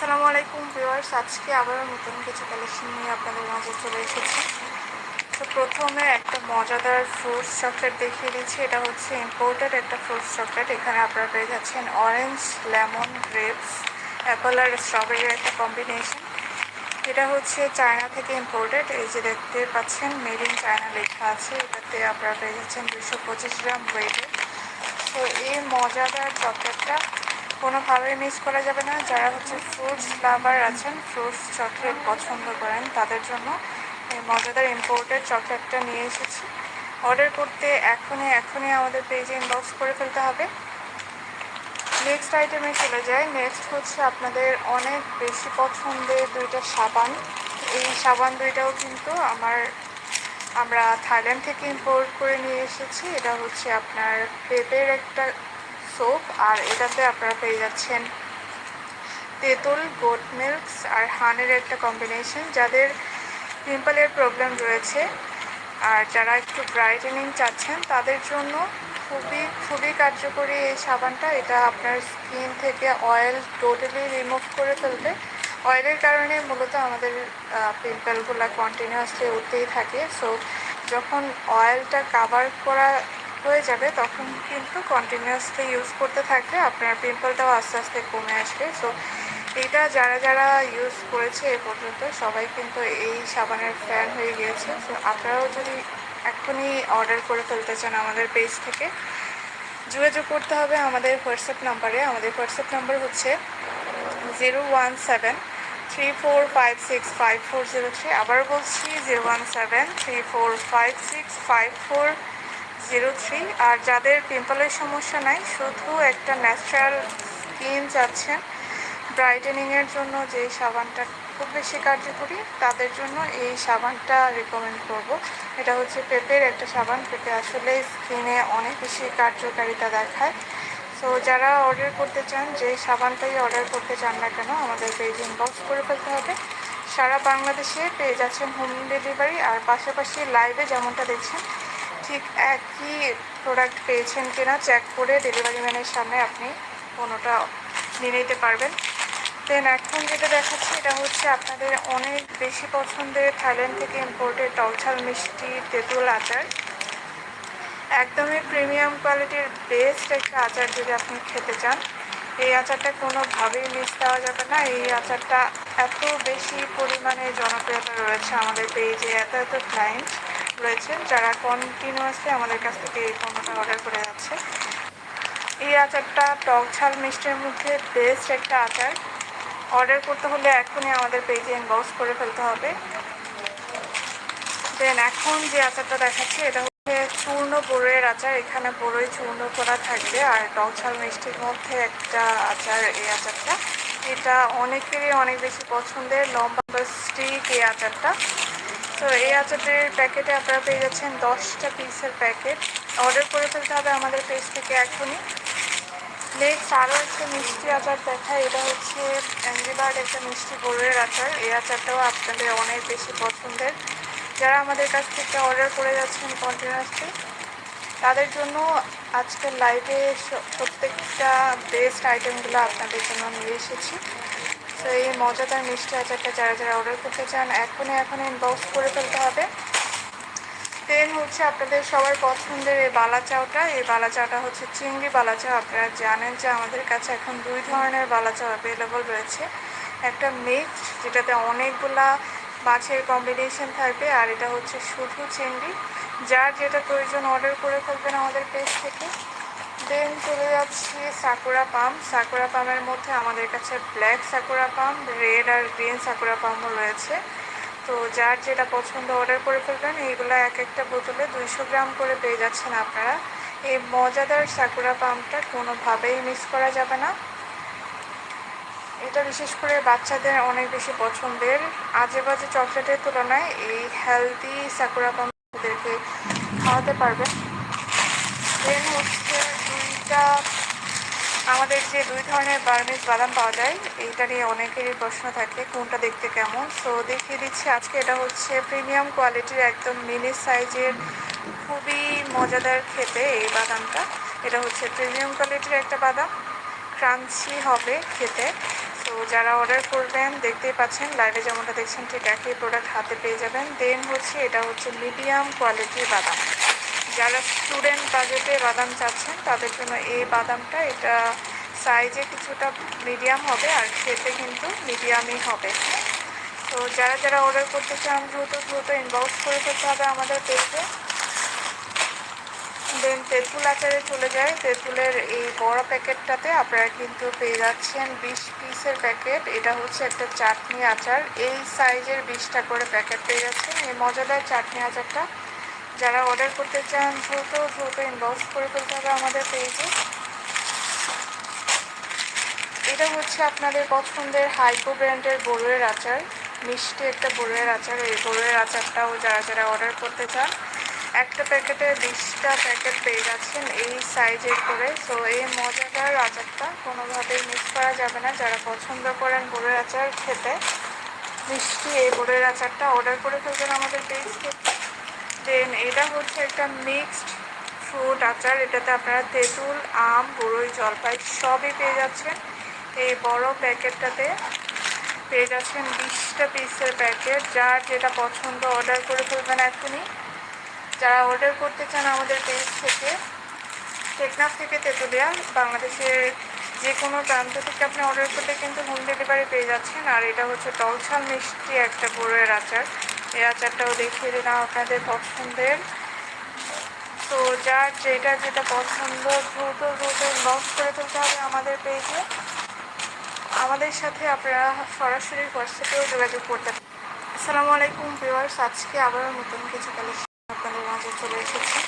আসসালামু আলাইকুম ভিউয়ার্স, আজকে আবারও নতুন কিছু কালেকশন নিয়ে আপনাদের মাঝে চলে এসেছি। তো প্রথমে একটা মজাদার ফ্রুটস চকলেট দেখিয়ে দিচ্ছি। এটা হচ্ছে ইম্পোর্টেড একটা ফ্রুটস চকলেট এখানে আপনারা পেয়ে যাচ্ছেন অরেঞ্জ লেমন গ্রেপস অ্যাপল আর স্ট্রবেরির একটা কম্বিনেশন এটা হচ্ছে চায়না থেকে ইম্পোর্টেড এই যে দেখতে পাচ্ছেন মেড ইন চায়না লেখা আছে। এটাতে আপনারা পেয়ে যাচ্ছেন দুশো পঁচিশ গ্রাম ওয়েটের তো এই মজাদার চকলেটটা কোনোভাবেই মিস করা যাবে না। যারা হচ্ছে ফ্রুটস লাভার আছেন ফ্রুটস চকলেট পছন্দ করেন, তাদের জন্য মজাদার ইম্পোর্টেড চকলেটটা নিয়ে এসেছি। অর্ডার করতে এখনই এখনই আমাদের পেজে ইনবক্স করে ফেলতে হবে। নেক্সট আইটেমে চলে যায় নেক্সট হচ্ছে আপনাদের অনেক বেশি পছন্দের দুইটা সাবান। এই সাবান দুইটাও কিন্তু আমার, আমরা থাইল্যান্ড থেকে ইম্পোর্ট করে নিয়ে এসেছি। এটা হচ্ছে আপনার পেঁপের একটা সোপ আর এটাতে আপনারা পেয়ে যাচ্ছেন তেঁতুল গোট মিল্কস আর হানের একটা কম্বিনেশন যাদের পিম্পলের প্রবলেম রয়েছে। আর যারা একটু ব্রাইটেনিং চাচ্ছেন, তাদের জন্য খুবই খুবই কার্যকরী এই সাবানটা। এটা আপনার স্কিন থেকে অয়েল টোটালি রিমুভ করে ফেলবে। অয়েলের কারণে মূলত আমাদের পিম্পলগুলো কন্টিনিউয়াসলি উঠতেই থাকে। সো যখন অয়েলটা কাভার করা হয়ে যাবে, তখন কিন্তু কন্টিনিউয়াসলি ইউজ করতে থাকলে আপনার পিম্পলটাও আস্তে আস্তে কমে আসবে। সো এইটা যারা যারা ইউজ করেছে এ পর্যন্ত সবাই কিন্তু এই সাবানের ফ্যান হয়ে গিয়েছে। সো আপনারাও যদি এখনই অর্ডার করে ফেলতে চান আমাদের পেজ থেকে, যোগাযোগ করতে হবে আমাদের হোয়াটসঅ্যাপ নাম্বারে আমাদের হোয়াটসঅ্যাপ নাম্বার হচ্ছে zero one seven three four five six five four zero three আবার বলছি zero one seven three four five six five four zero three, আর যাদের পিম্পলের সমস্যা নাই, শুধু একটা ন্যাচারাল স্কিন চাচ্ছেন ব্রাইটেনিংয়ের জন্য যে সাবানটা খুব বেশি কার্যকরী, তাদের জন্য এই সাবানটা রেকমেন্ড করব। এটা হচ্ছে পেঁপের একটা সাবান পেঁপে আসলে স্কিনে অনেক বেশি কার্যকারিতা দেখায়। সো যারা অর্ডার করতে চান, যে সাবানটাই অর্ডার করতে চান না কেন, আমাদের পেজ ইনবক্স করে ফেলতে হবে। সারা বাংলাদেশে পেয়ে যাচ্ছেন হোম ডেলিভারি আর পাশাপাশি লাইভে যেমনটা দেখছেন ঠিক একই প্রোডাক্ট পেয়েছেন কিনা চেক করে ডেলিভারি ম্যানের সামনে আপনি কোনোটা নিয়ে নিতে পারবেন। দেন এখন যেটা দেখাচ্ছি এটা হচ্ছে আপনাদের অনেক বেশি পছন্দের থাইল্যান্ড থেকে ইম্পোর্টেড টকঝাল মিষ্টি তেঁতুল আচার। একদমই প্রিমিয়াম কোয়ালিটির বেস্ট একটা আচার যদি আপনি খেতে চান। এই আচারটা কোনোভাবেই মিস দেওয়া যাবে না। এই আচারটা এত বেশি পরিমাণে জনপ্রিয়তা রয়েছে আমাদের পেজে এত এত ক্লায়েন্ট রয়েছে, যারা কন্টিনিউয়াসলি আমাদের কাছ থেকে এই পণ্যটা অর্ডার করে যাচ্ছে। এই আচারটা টক ঝাল মিষ্টির মধ্যে বেস্ট একটা আচার। অর্ডার করতে হলে এখনই আমাদের পেজে ইনবক্স করে ফেলতে হবে। দেন এখন যে আচারটা দেখাচ্ছি, এটা হচ্ছে চূর্ণ বড়ইয়ের আচার। এখানে বড়ই চূর্ণ করা থাকবে, আর টক ঝাল মিষ্টির মধ্যে একটা আচার, এই আচারটা। এটা অনেকেরই অনেক বেশি পছন্দের, লম্বা স্টিক এই আচারটা। তো এই আচারটির প্যাকেটে আপনারা পেয়ে যাচ্ছেন দশটা পিসের প্যাকেট। অর্ডার করে ফেলতে হবে আমাদের পেজ থেকে এখনই। নেক্সট আরও একটা মিষ্টি আচার দেখায় এটা হচ্ছে অ্যাঙ্গিবার্ড একটা মিষ্টি বড়ের আচার। এই আচারটাও আপনাদের অনেক বেশি পছন্দের। যারা আমাদের কাছ থেকে অর্ডার করে যাচ্ছেন কন্টিনিউসলি তাদের জন্য আজকের লাইভে প্রত্যেকটা বেস্ট আইটেমগুলো আপনাদের জন্য নিয়ে এসেছি। তো এই মজাদার মিষ্টি আচারটা যারা যারা অর্ডার করতে চান, এখনই এখন ইনবক্স করে ফেলতে হবে। দেন হচ্ছে আপনাদের সবার পছন্দের এই বালা চাউটা এই বালা চাউটা হচ্ছে চিংড়ি বালা চাউ আপনারা জানেন যে আমাদের কাছে এখন দুই ধরনের বালা চাউ অ্যাভেলেবল রয়েছে। একটা মিক্সড যেটাতে অনেকগুলা মাছের কম্বিনেশন থাকবে, আর এটা হচ্ছে শুধু চিংড়ি। যার যেটা প্রয়োজন অর্ডার করে ফেলবেন আমাদের পেজ থেকে। দেন চলে যাচ্ছি সাকুরা পাম। সাকুরা পামের মধ্যে আমাদের কাছে ব্ল্যাক সাকুরা পাম রেড আর গ্রিন সাকুরা পামও রয়েছে। তো যার যেটা পছন্দ অর্ডার করে ফেলবেন, এইগুলো এক একটা বোতলে দুইশো গ্রাম করে পেয়ে যাচ্ছেন আপনারা। এই মজাদার সাকুরা পামটা কোনোভাবেই মিস করা যাবে না। এটা বিশেষ করে বাচ্চাদের অনেক বেশি পছন্দের। আজে বাজে চকলেটের তুলনায় এই হেলদি সাকুরা পাম খাওয়াতে পারবেন। দেন হচ্ছে দুইটা আমাদের যে দুই ধরনের বার্মিজ বাদাম পাওয়া যায়, এইটা নিয়ে অনেকেরই প্রশ্ন থাকে, কোনটা দেখতে কেমন? সো দেখিয়ে দিচ্ছি, আজকে এটা হচ্ছে প্রিমিয়াম কোয়ালিটির একদম মিনি সাইজের খুবই মজাদার খেতে এই বাদামটা। এটা হচ্ছে প্রিমিয়াম কোয়ালিটির একটা বাদাম ক্রাঞ্চি হবে খেতে। তো যারা অর্ডার করবেন, দেখতেই পাচ্ছেন লাইভে যেমনটা দেখছেন, ঠিক একই প্রোডাক্ট হাতে পেয়ে যাবেন। দেন হচ্ছে, এটা হচ্ছে মিডিয়াম কোয়ালিটির বাদাম। যারা স্টুডেন্ট বাজেটে বাদাম চাচ্ছেন, তাদের জন্য এই বাদামটা, এটা সাইজে কিছুটা মিডিয়াম হবে আর খেতে কিন্তু মিডিয়ামই হবে। তো যারা যারা অর্ডার করতে চান, দ্রুত দ্রুত ইনবক্স করে ফেলতে হবে আমাদের পেজে দেন তেঁতুল আচারে চলে যায়। তেঁতুলের এই বড় প্যাকেটটাতে আপনারা কিন্তু পেয়ে যাচ্ছেন বিশ পিসের প্যাকেট। এটা হচ্ছে একটা চাটনি আচার। এই সাইজের বিশটা করে প্যাকেট পেয়ে যাচ্ছেন। এই মজাদার চাটনি আচারটা যারা অর্ডার করতে চান, দ্রুত দ্রুত ইনবক্স করে ফেলতে হবে আমাদের পেজে এটা হচ্ছে আপনাদের পছন্দের হাইকো ব্র্যান্ডের বড়ুয়ের আচার। মিষ্টি একটা বড়ুয়ের আচার। এই বড়ুয়ের আচারটাও যারা যারা অর্ডার করতে চান, একটা প্যাকেটে বিশটা প্যাকেট পেয়ে যাচ্ছেন এই সাইজের করে। তো এই মজাদার আচারটা কোনোভাবেই মিস করা যাবে না। যারা পছন্দ করেন বড়ের আচার খেতে, মিষ্টি এই বড়ের আচারটা অর্ডার করে ফেলবেন আমাদের পেজ থেকে। দেন। এটা হচ্ছে একটা মিক্সড ফ্রুট আচার। এটাতে আপনারা তেঁতুল, আম বড়ই জলপাই সবই পেয়ে যাচ্ছেন। এই বড় প্যাকেটটাতে পেয়ে যাচ্ছেন বিশটা পিসের প্যাকেট। যার যেটা পছন্দ অর্ডার করে ফেলবেন এখনই। যারা অর্ডার করতে চান আমাদের পেজ থেকে, টেকনাফ থেকে তেঁতুলিয়া, বাংলাদেশের যে কোনো প্রান্ত থেকে আপনি অর্ডার করলে কিন্তু হোম ডেলিভারি পেয়ে যাচ্ছেন। আর এটা হচ্ছে টলছাল মিষ্টি একটা বড়ের আচার। এই আচারটাও দেখিয়ে দিলাম আপনাদের পছন্দের। তো যার যেটা যেটা পছন্দ, দ্রুত দ্রুত ইনবক্স করে ফেলতে হবে আমাদের পেজে আমাদের সাথে আপনারা সরাসরি হোয়াটসঅ্যাপেও যোগাযোগ করতে পারেন। আসসালামু আলাইকুম ভিউয়ার্স আজকে আবারও নতুন কিছু কালেকশন আপনাদের মাঝে চলে এসেছি।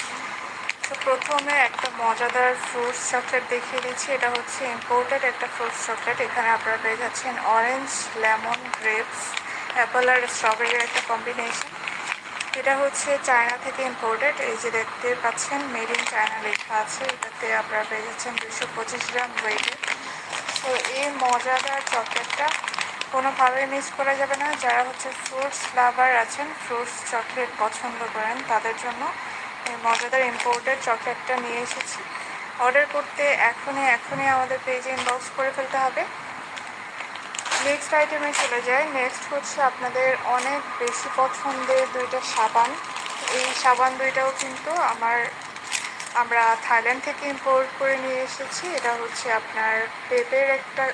তো প্রথমে একটা মজাদার ফ্রুটস চকলেট দেখিয়ে দিচ্ছি। এটা হচ্ছে ইম্পোর্টেড একটা ফ্রুটস চকলেট এখানে আপনারা পেয়ে যাচ্ছেন অরেঞ্জ লেমন গ্রেপস অ্যাপেল আর স্ট্রবেরির একটা কম্বিনেশন এটা হচ্ছে চায়না থেকে ইম্পোর্টেড এই যে দেখতে পাচ্ছেন মেড ইন চায়না লেখা আছে। এটাতে আপনারা পেয়ে যাচ্ছেন দুশো পঁচিশ গ্রাম ওয়েটে তো এই মজাদার চকলেটটা কোনোভাবেই মিস করা যাবে না। যারা হচ্ছে ফ্রুটস লাভার আছেন ফ্রুটস চকলেট পছন্দ করেন, তাদের জন্য এই মজাদার ইম্পোর্টেড চকলেটটা নিয়ে এসেছি। অর্ডার করতে এখনই এখনই আমাদের পেজে ইনবক্স করে ফেলতে হবে। নেক্সট আইটেমে চলে যায় নেক্সট হচ্ছে আপনাদের অনেক বেশি পছন্দের দুইটা সাবান। এই সাবান দুইটাও কিন্তু আমার, আমরা থাইল্যান্ড থেকে ইম্পোর্ট করে নিয়ে এসেছি। এটা হচ্ছে আপনার পেঁপের একটা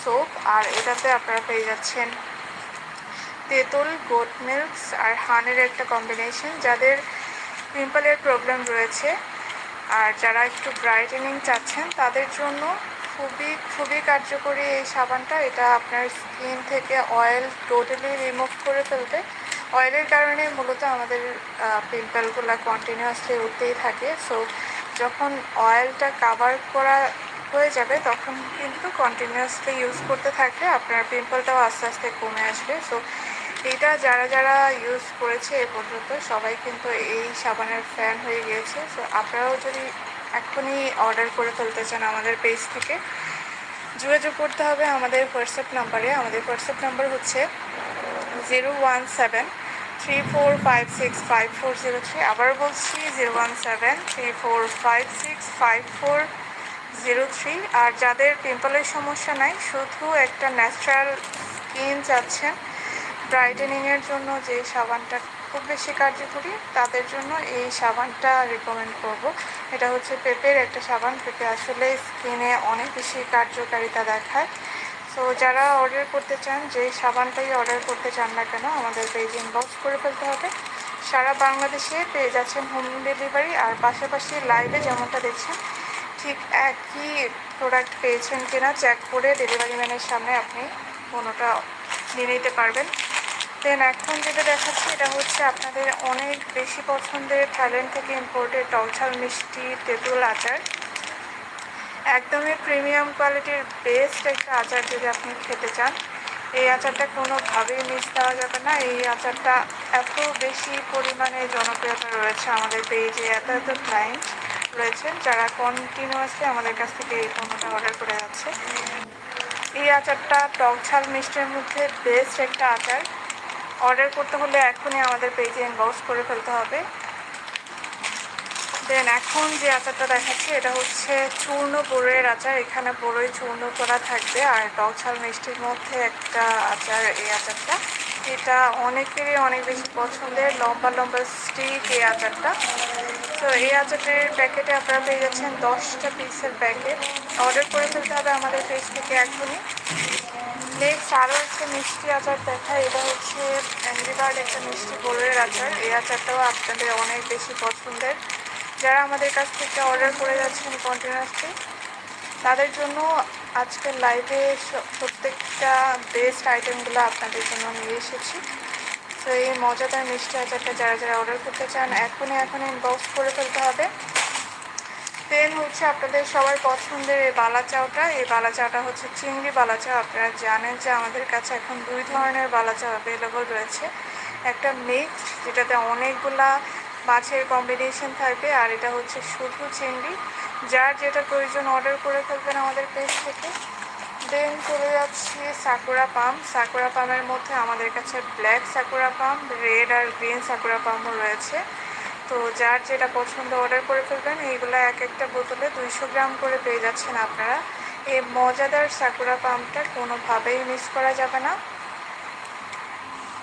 সোপ আর এটাতে আপনারা পেয়ে যাচ্ছেন তেঁতুল গোট মিল্কস আর হানের একটা কম্বিনেশন যাদের পিম্পলের প্রবলেম রয়েছে, আর যারা একটু ব্রাইটেনিং চাচ্ছেন, তাদের জন্য খুবই খুবই কার্যকরী এই সাবানটা। এটা আপনার স্কিন থেকে অয়েল টোটালি রিমুভ করে ফেলবে। অয়েলের কারণে মূলত আমাদের পিম্পলগুলো কন্টিনিউয়াসলি উঠতেই থাকে। সো যখন অয়েলটা কাভার করা হয়ে যাবে, তখন কিন্তু কন্টিনিউয়াসলি ইউজ করতে থাকলে আপনার পিম্পলটাও আস্তে আস্তে কমে আসবে। সো এটা যারা যারা ইউজ করেছে এ পর্যন্ত সবাই কিন্তু এই সাবানের ফ্যান হয়ে গিয়েছে। সো আপনারাও যদি এখনই অর্ডার করে ফেলতে চান আমাদের পেজ থেকে। যোগাযোগ করতে হবে আমাদের হোয়াটসঅ্যাপ নাম্বারে আমাদের হোয়াটসঅ্যাপ নাম্বার হচ্ছে zero one seven three four five six five four zero three আবার বলছি zero one seven three four five six five four zero three আর যাদের পিম্পলের সমস্যা নাই, শুধু একটা ন্যাচারাল স্কিন চাচ্ছেন ব্রাইটেনিংয়ের জন্য যে সাবানটা খুব বেশি কার্যকরী, তাদের জন্য এই সাবানটা রিকমেন্ড করব। এটা হচ্ছে পেঁপের একটা সাবান। পেঁপে আসলে স্কিনে অনেক বেশি কার্যকারিতা দেখায়। তো যারা অর্ডার করতে চান, যে সাবানটাই অর্ডার করতে চান না কেন, আমাদের পেজ ইনবক্স করে ফেলতে হবে। সারা বাংলাদেশে পেয়ে যাচ্ছেন হোম ডেলিভারি আর পাশাপাশি লাইভে যেমনটা দেখছেন, ঠিক একই প্রোডাক্ট পেয়েছেন কিনা চেক করে ডেলিভারি ম্যানের সামনে আপনি কোনোটা নিয়ে নিতে পারবেন। দেন এখন যেটা দেখাচ্ছি, এটা হচ্ছে আপনাদের অনেক বেশি পছন্দের থাইল্যান্ড থেকে ইম্পোর্টেড টলছাল মিষ্টি তেঁতুল আচার। একদমই প্রিমিয়াম কোয়ালিটির বেস্ট একটা আচার যদি আপনি খেতে চান। এই আচারটা কোনোভাবেই মিস দেওয়া যাবে না। এই আচারটা এত বেশি পরিমাণে জনপ্রিয়তা রয়েছে আমাদের পেজে এত এত ক্লায়েন্ট রয়েছেন যারা কন্টিনিউয়াসলি আমাদের কাছ থেকে এই পণ্যটা অর্ডার করে যাচ্ছে। এই আচারটা টক ঝাল মিষ্টির মধ্যে বেস্ট একটা আচার। অর্ডার করতে হলে এখনই আমাদের পেজে ইনবক্স করে ফেলতে হবে। দেন এখন যে আচারটা দেখাচ্ছি, এটা হচ্ছে চূর্ণ বড়ইয়ের আচার। এখানে বড়ই চূর্ণ করা থাকবে আর টক ঝাল মিষ্টির মধ্যে একটা আচার, এই আচারটা। এটা অনেকেরই অনেক বেশি পছন্দের, লম্বা লম্বা স্টিক এই আচারটা। তো এই আচারটির প্যাকেটে আপনারা পেয়ে যাচ্ছেন দশটা পিসের প্যাকেট অর্ডার করে ফেলতে হবে আমাদের পেজ থেকে এখনই। নেক্সট আরও একটা মিষ্টি আচার দেখা এটা হচ্ছে অ্যান্ডিবার্ড একটা মিষ্টি বড়ের আচার এই আচারটাও আপনাদের অনেক বেশি পছন্দের। যারা আমাদের কাছ থেকে অর্ডার করে যাচ্ছেন কন্টিনিউসলি তাদের জন্য আজকের লাইভে প্রত্যেকটা বেস্ট আইটেমগুলো আপনাদের জন্য নিয়ে এসেছি। তো এই মজাদার মিষ্টি আচারটা যারা যারা অর্ডার করতে চান, এখনই এখন ইনবক্স করে ফেলতে হবে। দেন হচ্ছে আপনাদের সবার পছন্দের এই বালা চাউটা এই বালা চাউটা হচ্ছে চিংড়ি বালা চাউ আপনারা জানেন যে আমাদের কাছে এখন দুই ধরনের বালা চাউ অ্যাভেলেবল রয়েছে। একটা মিক্সড যেটাতে অনেকগুলা মাছের কম্বিনেশন থাকবে, আর এটা হচ্ছে শুধু চিংড়ি। যার যেটা প্রয়োজন অর্ডার করে ফেলবেন আমাদের পেজ থেকে। দেন চলে যাচ্ছি সাকুরা পাম সাকুরা পামের মধ্যে আমাদের কাছে ব্ল্যাক সাকুরা পাম রেড আর গ্রিন সাকুরা পামও রয়েছে। তো যার যেটা পছন্দ অর্ডার করে ফেলবেন, এইগুলো এক একটা বোতলে দুইশো গ্রাম করে পেয়ে যাচ্ছেন আপনারা। এই মজাদার সাকুরা পাম্পটা কোনোভাবেই মিস করা যাবে না।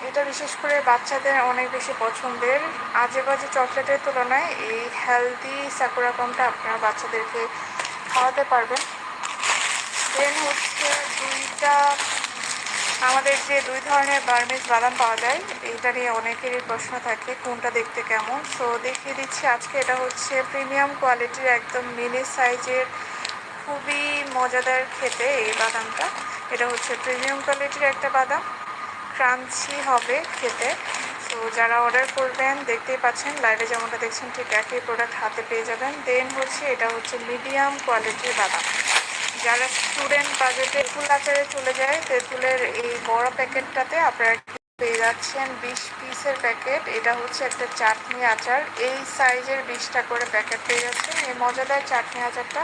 এটা বিশেষ করে বাচ্চাদের অনেক বেশি পছন্দের। আজে বাজে চকলেটের তুলনায় এই হেলদি সাকুরা পামটা আপনারা বাচ্চাদেরকে খাওয়াতে পারবেন। দেন হচ্ছে দুইটা আমাদের যে দুই ধরনের বার্মিজ বাদাম পাওয়া যায়, এইটা নিয়ে অনেকেরই প্রশ্ন থাকে, কোনটা দেখতে কেমন? সো দেখিয়ে দিচ্ছি, আজকে এটা হচ্ছে প্রিমিয়াম কোয়ালিটির একদম মিনি সাইজের খুবই মজাদার খেতে এই বাদামটা। এটা হচ্ছে প্রিমিয়াম কোয়ালিটির একটা বাদাম, ক্রাঞ্চি হবে খেতে। তো যারা অর্ডার করবেন, দেখতেই পাচ্ছেন লাইভে যেমনটা দেখছেন, ঠিক একই প্রোডাক্ট হাতে পেয়ে যাবেন। দেন হচ্ছে, এটা হচ্ছে মিডিয়াম কোয়ালিটির বাদাম। যারা স্টুডেন্ট বা বাজেটে ফুল আচারে চলে যায়, তেঁতুলের এই বড় প্যাকেটটাতে আপনারা পেয়ে যাচ্ছেন বিশ পিসের প্যাকেট। এটা হচ্ছে একটা চাটনি আচার। এই সাইজের বিশটা করে প্যাকেট পেয়ে যাচ্ছেন। এই মজাদার চাটনি আচারটা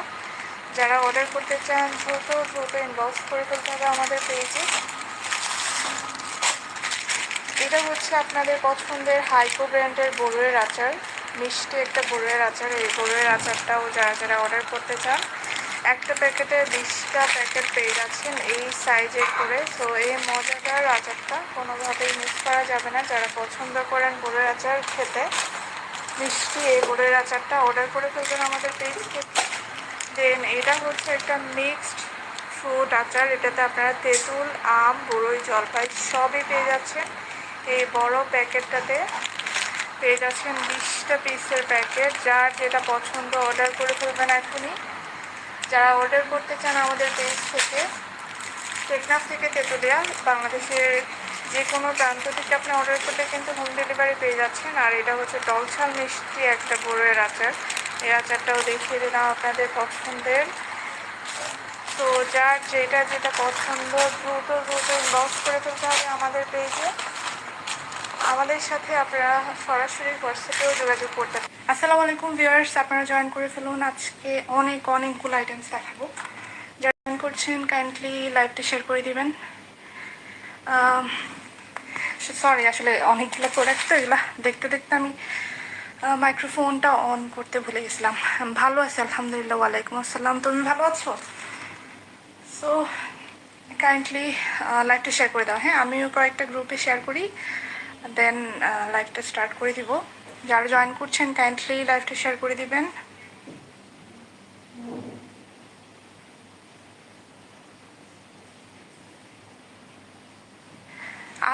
যারা অর্ডার করতে চান, দ্রুত দ্রুত ইনবক্স করে ফেলতে হবে আমাদের পেয়েছে এটা হচ্ছে আপনাদের পছন্দের হাইকো ব্র্যান্ডের বড়ুয়ের আচার। মিষ্টি একটা বড়ুয়ের আচার। এই বড়ুয়ের আচারটাও যারা যারা অর্ডার করতে চান একটা প্যাকেটে বিশটা প্যাকেট পেয়ে যাচ্ছেন এই সাইজের করে। তো এই মজাদার আচারটা কোনোভাবেই মিস করা যাবে না। যারা পছন্দ করেন বড়ের আচার খেতে, মিষ্টি এই বড়ের আচারটা অর্ডার করে ফেলবেন আমাদের পেজ থেকে দেন এটা হচ্ছে একটা মিক্সড ফ্রুট আচার। এটাতে আপনারা তেঁতুল, আম বড়ই জলপাই সবই পেয়ে যাচ্ছেন। এই বড় প্যাকেটটাতে পেয়ে যাচ্ছেন বিশটা পিসের প্যাকেট। যার যেটা পছন্দ অর্ডার করে ফেলবেন এখনই। যারা অর্ডার করতে চান আমাদের পেজ থেকে, টেকনাফ থেকে তেতুলিয়া, বাংলাদেশের যে কোনো প্রান্ত থেকে আপনি অর্ডার করতে কিন্তু হোম ডেলিভারি পেয়ে যাচ্ছেন। আর এটা হচ্ছে টকঝাল মিষ্টি একটা বড়ের আচার। এই আচারটাও দেখিয়ে দিলাম আপনাদের পছন্দের। তো যার যেটা যেটা পছন্দ, দ্রুত দ্রুত ইনবক্স করে ফেলতে হবে আমাদের পেজে আমাদের সাথে আপনারা সরাসরি হোয়াটসঅ্যাপেও যোগাযোগ করতে আসসালামু আলাইকুম ভিউয়ার্স, আপনারা জয়েন করে ফেলুন। আজকে অনেক, অনেকগুলো আইটেমস দেখাবো। জয়েন করছেন কাইন্ডলি লাইভটা শেয়ার করে দিবেন। সরি আসলে অনেকগুলো প্রোডাক্ট তো এগুলো দেখতে দেখতে আমি মাইক্রোফোনটা অন করতে ভুলে গেছিলাম। ভালো আছে, আলহামদুলিল্লাহ, ওয়ালাইকুম আসসালাম। তুমি ভালো আছো? সো কাইন্ডলি লাইভটা শেয়ার করে দাও। হ্যাঁ আমিও কয়েকটা গ্রুপে শেয়ার করি। দেন লাইভটা স্টার্ট করে দিব। যারা জয়েন করছেন কাইন্ডলি লাইভটা শেয়ার করে দিবেন।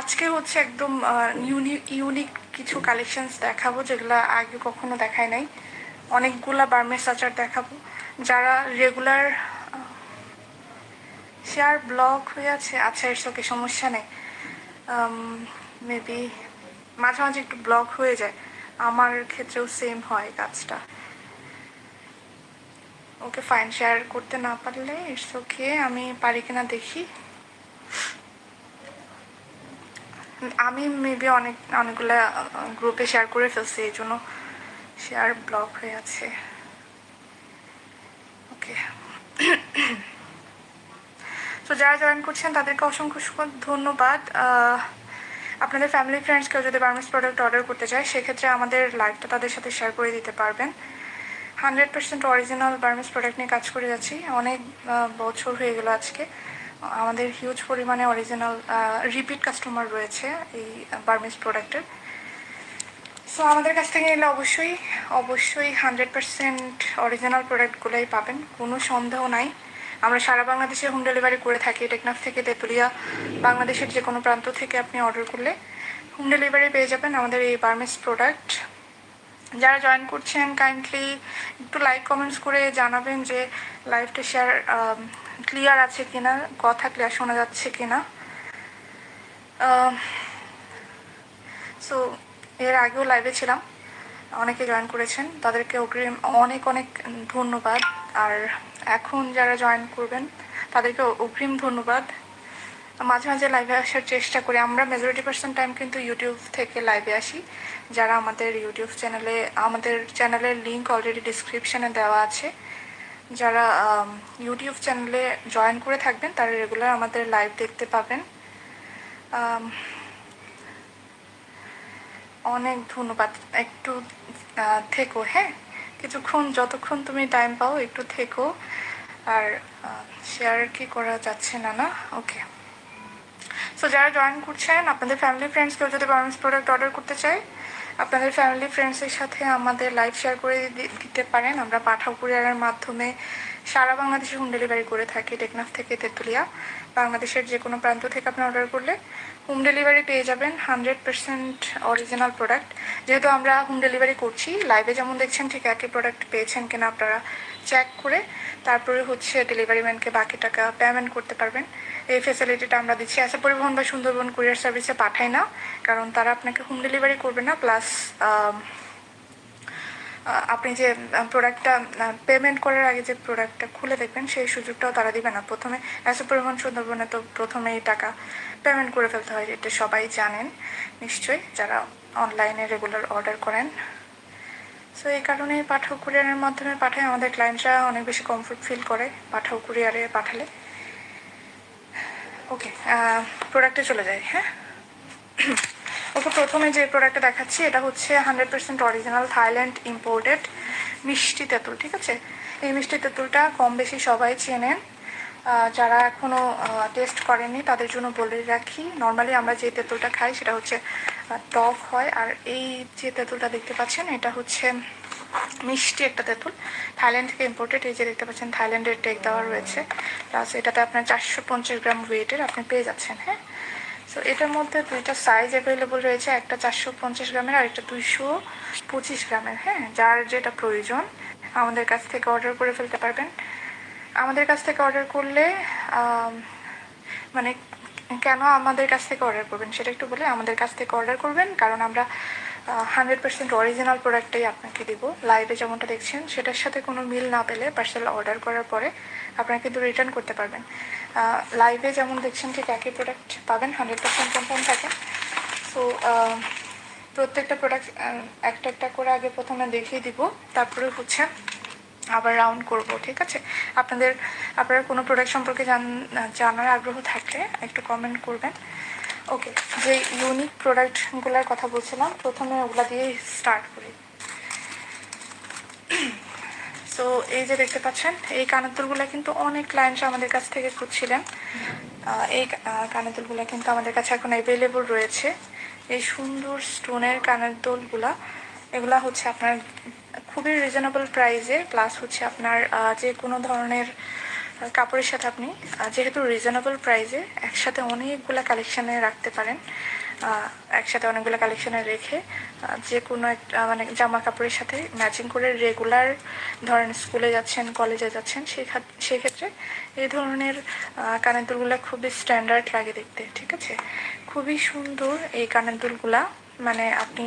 আজকে হচ্ছে একদম ইউনিক কিছু কালেকশনস দেখাবো, যেগুলো আগে কখনো দেখায় নাই। অনেকগুলা বার্মেস আচার দেখাবো। যারা রেগুলার শেয়ার ব্লক হয়ে আছে আচ্ছা এর ওকে সমস্যা নেই। মেবি মাঝে মাঝে একটু ব্লক হয়ে যায়। আমার ক্ষেত্রেও সেম হয় কাজটা। ওকে ফাইন শেয়ার করতে না পারলে ইটস ওকে আমি পারি কিনা দেখি। আমি মেবি অনেক, অনেকগুলো গ্রুপে শেয়ার করে ফেলছি, এই জন্য শেয়ার ব্লক হয়ে আছে। ওকে তো যারা জয়েন করছেন, তাদেরকে অসংখ্য ধন্যবাদ। আপনাদের ফ্যামিলি ফ্রেন্ডস কেউ যদি বার্মিস প্রোডাক্ট অর্ডার করতে চায়, সেক্ষেত্রে আমাদের লাইভটা তাদের সাথে শেয়ার করে দিতে পারবেন। Hundred percent original Burmese product নিয়ে কাজ করে যাচ্ছি। অনেক বছর হয়ে গেল আজকে। আমাদের হিউজ পরিমাণে অরিজিনাল রিপিট কাস্টমার রয়েছে এই বার্মিস প্রোডাক্টের সো আমাদের কাছ থেকে এলে অবশ্যই অবশ্যই হান্ড্রেড পার্সেন্ট অরিজিনাল প্রোডাক্টগুলোই পাবেন। কোনো সন্দেহ নাই। আমরা সারা বাংলাদেশে হোম ডেলিভারি করে থাকি টেকনাফ থেকে তেঁতুলিয়া, বাংলাদেশের যে কোনো প্রান্ত থেকে আপনি অর্ডার করলে হোম ডেলিভারি পেয়ে যাবেন আমাদের এই বার্মেস প্রোডাক্ট। যারা জয়েন করছেন কাইন্ডলি একটু লাইক কমেন্টস করে জানাবেন যে লাইভটা শেয়ার ক্লিয়ার আছে কিনা, কথা ক্লিয়ার শোনা যাচ্ছে কিনা। সো এর আগেও লাইভে ছিলাম, অনেকে জয়েন করেছেন, তাদেরকে অগ্রিম অনেক অনেক ধন্যবাদ। আর এখন যারা জয়েন করবেন, তাদেরকে অগ্রিম ধন্যবাদ। মাঝে মাঝে লাইভে আসার চেষ্টা করি। আমরা মেজরিটি পার্সেন্ট টাইম কিন্তু ইউটিউব থেকে লাইভে আসি। যারা আমাদের ইউটিউব চ্যানেলে আমাদের চ্যানেলের লিঙ্ক অলরেডি ডিসক্রিপশানে দেওয়া আছে। যারা ইউটিউব চ্যানেলে জয়েন করে থাকবেন, তারা রেগুলার আমাদের লাইভ দেখতে পাবেন। অনেক ধন্যবাদ। একটু থেকো হ্যাঁ? কিছুক্ষণ, যতক্ষণ তুমি টাইম পাও একটু থেকো। আর শেয়ার কি করা যাচ্ছে না না? ওকে সো যারা জয়েন করছেন, আপনাদের ফ্যামিলি ফ্রেন্ডস কেউ যদি বার্মিস প্রোডাক্ট অর্ডার করতে চায়, আপনাদের ফ্যামিলি ফ্রেন্ডসের সাথে আমাদের লাইভ শেয়ার করে দিতে পারেন। আমরা পাঠাও কুরিয়ারের মাধ্যমে সারা বাংলাদেশে হোম ডেলিভারি করে থাকি টেকনাফ থেকে তেঁতুলিয়া। বাংলাদেশের যে কোনো প্রান্ত থেকে আপনি অর্ডার করলে হোম ডেলিভারি পেয়ে যাবেন হান্ড্রেড পার্সেন্ট অরিজিনাল প্রোডাক্ট যেহেতু আমরা হোম ডেলিভারি করছি লাইভে যেমন দেখছেন ঠিক একই প্রোডাক্ট পেয়েছেন কিনা আপনারা চেক করে তারপরে হচ্ছে ডেলিভারি ম্যানকে বাকি টাকা পেমেন্ট করতে পারবেন। এই ফেসিলিটিটা আমরা দিচ্ছি। আসা পরিবহন বা সুন্দরবন কুরিয়ার সার্ভিসে পাঠাই না, কারণ তারা আপনাকে হোম ডেলিভারি করবে না প্লাস আপনি যে প্রোডাক্টটা পেমেন্ট করার আগে যে প্রোডাক্টটা খুলে দেখবেন, সেই সুযোগটাও তারা দিবে না। প্রথমে অ্যাসে পরিমাণ সুন্দরবনে তো প্রথমেই টাকা পেমেন্ট করে ফেলতে হয়, এটা সবাই জানেন নিশ্চয়ই, যারা অনলাইনে রেগুলার অর্ডার করেন। সো এই কারণে পাঠাও কুরিয়ারের মাধ্যমে পাঠায়, আমাদের ক্লায়েন্টরা অনেক বেশি কমফোর্ট ফিল করে পাঠাও কুরিয়ারে পাঠালে। ওকে প্রোডাক্টে চলে যাই হ্যাঁ? ওকে প্রথমে যে প্রোডাক্টটা দেখাচ্ছি, এটা হচ্ছে hundred percent original Thailand imported মিষ্টি তেঁতুল, ঠিক আছে? এই মিষ্টি তেঁতুলটা কম বেশি সবাই চেনেন। যারা এখনও টেস্ট করেনি তাদের জন্য বলে রাখি নর্মালি আমরা যে তেঁতুলটা খাই সেটা হচ্ছে টক হয়। আর এই যে তেঁতুলটা দেখতে পাচ্ছেন, এটা হচ্ছে মিষ্টি একটা তেঁতুল থাইল্যান্ড থেকে ইম্পোর্টেড এই যে দেখতে পাচ্ছেন থাইল্যান্ডের টেক দেওয়া রয়েছে। প্লাস এটাতে আপনার চারশো পঞ্চাশ গ্রাম ওয়েটের আপনি পেয়ে যাচ্ছেন হ্যাঁ? সো এটার মধ্যে দুইটা সাইজ অ্যাভেলেবল রয়েছে। একটা চারশো পঞ্চাশ গ্রামের আর একটা দুইশো পঁচিশ গ্রামের। হ্যাঁ যার যেটা প্রয়োজন, আমাদের কাছ থেকে অর্ডার করে ফেলতে পারবেন। আমাদের কাছ থেকে অর্ডার করলে মানে কেন আমাদের কাছ থেকে অর্ডার করবেন সেটা একটু বলে আমাদের কাছ থেকে অর্ডার করবেন, কারণ আমরা হান্ড্রেড পার্সেন্ট অরিজিনাল প্রোডাক্টটাই আপনাকে দিব। লাইভে যেমনটা দেখছেন, সেটার সাথে কোনো মিল না পেলে পার্সেল অর্ডার করার পরে আপনারা কিন্তু রিটার্ন করতে পারবেন। লাইভে যেমন দেখছেন, ঠিক একই প্রোডাক্ট পাবেন হান্ড্রেড পার্সেন্ট কনফার্ম থাকে সো প্রত্যেকটা প্রোডাক্ট একটা একটা করে আগে প্রথমে দেখিয়ে দিব, তারপরে হচ্ছে আবার রাউন্ড করব, ঠিক আছে? আপনাদের, আপনারা কোনো প্রোডাক্ট সম্পর্কে জান, জানার আগ্রহ থাকলে একটু কমেন্ট করবেন। ওকে যে ইউনিক প্রোডাক্টগুলোর কথা বলছিলাম, প্রথমে ওগুলা দিয়ে স্টার্ট করি। সো এই যে দেখতে পাচ্ছেন, এই কানের দুলগুলো কিন্তু অনেক ক্লায়েন্টস আমাদের কাছ থেকে খুঁজছিলেন। এই কানের দুলগুলো কিন্তু আমাদের কাছে এখন অ্যাভেলেবল রয়েছে। এই সুন্দর স্টোনের কানের দুলগুলা, এগুলা হচ্ছে আপনার খুবই রিজনেবল প্রাইসে প্লাস হচ্ছে আপনার যে কোনো ধরনের কাপড়ের সাথে আপনি যেহেতু রিজনেবল প্রাইসে একসাথে অনেকগুলা কালেকশানে রাখতে পারেন। একসাথে অনেকগুলো কালেকশানে রেখে যে কোনো একটা মানে জামা কাপড়ের সাথে ম্যাচিং করে রেগুলার ধরেন স্কুলে যাচ্ছেন কলেজে যাচ্ছেন, সেই সেক্ষেত্রে এই ধরনের কানের দুলগুলো খুবই স্ট্যান্ডার্ড লাগে দেখতে, ঠিক আছে? খুবই সুন্দর এই কানের দুলগুলা মানে আপনি